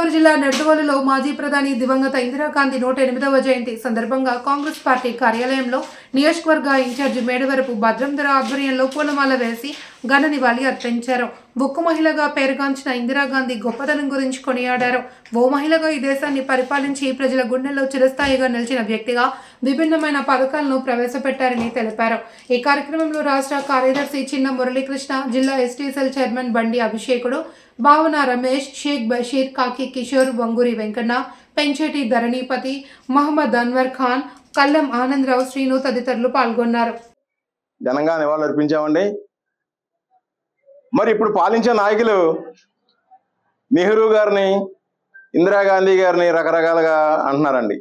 గోదావరి జిల్లా నెడదవోలులో మాజీ ప్రధాని దివంగత ఇందిరాగాంధీ నూట ఎనిమిదవ జయంతి సందర్భంగా కాంగ్రెస్ పార్టీ కార్యాలయంలో నియోజకవర్గ ఇన్ఛార్జి మేడవరపు భద్రంధర ఆధ్వర్యంలో పూలమాల వేసి ఘన నివాళి అర్పించారు. ఉక్కు మహిళగా పేరుగాంచిన ఇందిరాగాంధీ గొప్పతనం గురించి కొనియాడారు. ఓ మహిళగా ఈ దేశాన్ని పరిపాలించి ప్రజల గుండెల్లో చిరస్థాయిగా నిలిచిన వ్యక్తిగా విభిన్నమైన పథకాలను ప్రవేశపెట్టారని తెలిపారు. ఈ కార్యక్రమంలో రాష్ట్ర కార్యదర్శి చిన్న మురళీకృష్ణ జిల్లా ఎస్టీసెల్ చైర్మన్ బండి అభిషేకుడు భావన రమేష్ షేక్ బషీర్ కాకి కిషోర్ వంగూరి వెంకన్న పెంచేటి ధరణీపతి మహమ్మద్ అన్వర్ ఖాన్ కల్లం ఆనందరావు శ్రీను తదితరులు పాల్గొన్నారు. ఘనంగా నివాళులు అర్పించామండి మరి ఇప్పుడు పాలించే నాయకులు నెహ్రూ గారిని ఇందిరాగాంధీ గారిని రకరకాలుగా అంటున్నారండి.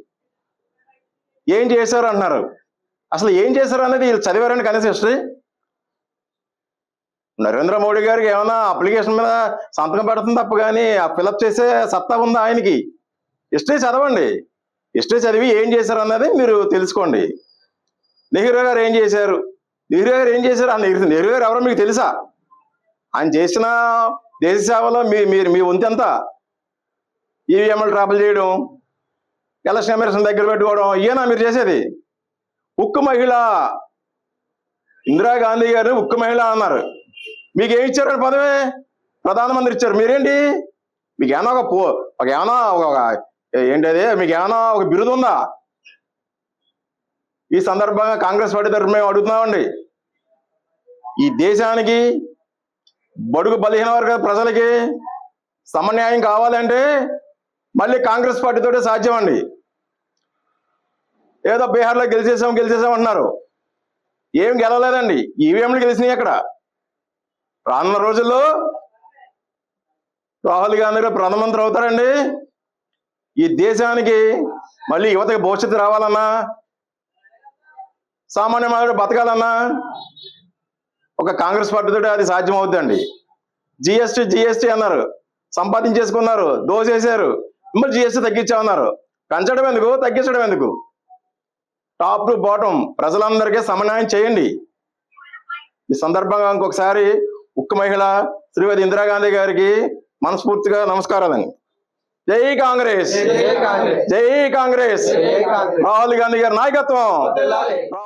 ఏం చేశారు అంటున్నారు? అసలు ఏం చేశారు అనేది వీళ్ళు చదివారండి కనీసం హిస్టరీ? నరేంద్ర మోడీ గారికి ఏమైనా అప్లికేషన్ మీద సంతకం పెడుతుంది తప్ప కానీ ఆ ఫిలప్ చేసే సత్తా ఉందా ఆయనకి? హిస్టరీ చదవండి. హిస్టరీ చదివి ఏం చేశారు అన్నది మీరు తెలుసుకోండి. నెహ్రూ గారు ఏం చేశారు? నెహ్రూ గారు ఏం చేశారు? ఆ నెహ్రూ గారు ఎవరో మీకు తెలుసా? ఆయన చేసిన దేశ సేవలో మీ మీరు మీ వంతు ఎంత? ఈవీఎంలు ట్రాపుల్ చేయడం ఎలక్షన్ కమిషన్ దగ్గర పెట్టుకోవడం ఈయన మీరు చేసేది? ఉక్కు మహిళ ఇందిరాగాంధీ గారు ఉక్కు మహిళ అన్నారు. మీకు ఏమి ఇచ్చారు పదవి? ప్రధానమంత్రి ఇచ్చారు. మీరేంటి? మీకు ఏమైనా ఒక పో ఒక ఏమైనా ఒక ఒక ఏంటది? మీకు ఏమైనా ఒక బిరుదు ఉందా? ఈ సందర్భంగా కాంగ్రెస్ పార్టీ తరఫున మేము అడుగుతున్నామండి. ఈ దేశానికి బడుగు బలహీన వర్గ ప్రజలకి సమన్యాయం కావాలంటే మళ్ళీ కాంగ్రెస్ పార్టీతోటే సాధ్యం అండి ఏదో బీహార్లో గెలిచేసాం గెలిచేసాం అంటున్నారు ఏం గెలవలేదండి. ఈవీఎంలు గెలిచినాయి అక్కడ. రానున్న రోజుల్లో రాహుల్ గాంధీ గారు ప్రధానమంత్రి అవుతారండి. ఈ దేశానికి మళ్ళీ యువతకి భవిష్యత్తు రావాలన్నా సామాన్య మానవుడు బతకాలన్నా ఒక కాంగ్రెస్ పార్టీతో అది సాధ్యం అవుతుందండి జిఎస్టీ జిఎస్టీ అన్నారు. సంపాదించేసుకున్నారు. దోసేశారు. మళ్ళీ జిఎస్టీ తగ్గించామన్నారు. పెంచడం ఎందుకు? తగ్గించడం ఎందుకు? టాప్ టు బాటం ప్రజలందరికీ సమన్వయం చేయండి. ఈ సందర్భంగా ఇంకొకసారి ఉక్కు మహిళ శ్రీమతి ఇందిరాగాంధీ గారికి మనస్ఫూర్తిగా నమస్కారాలండి. జై కాంగ్రెస్. జై కాంగ్రెస్. రాహుల్ గాంధీ గారి నాయకత్వం.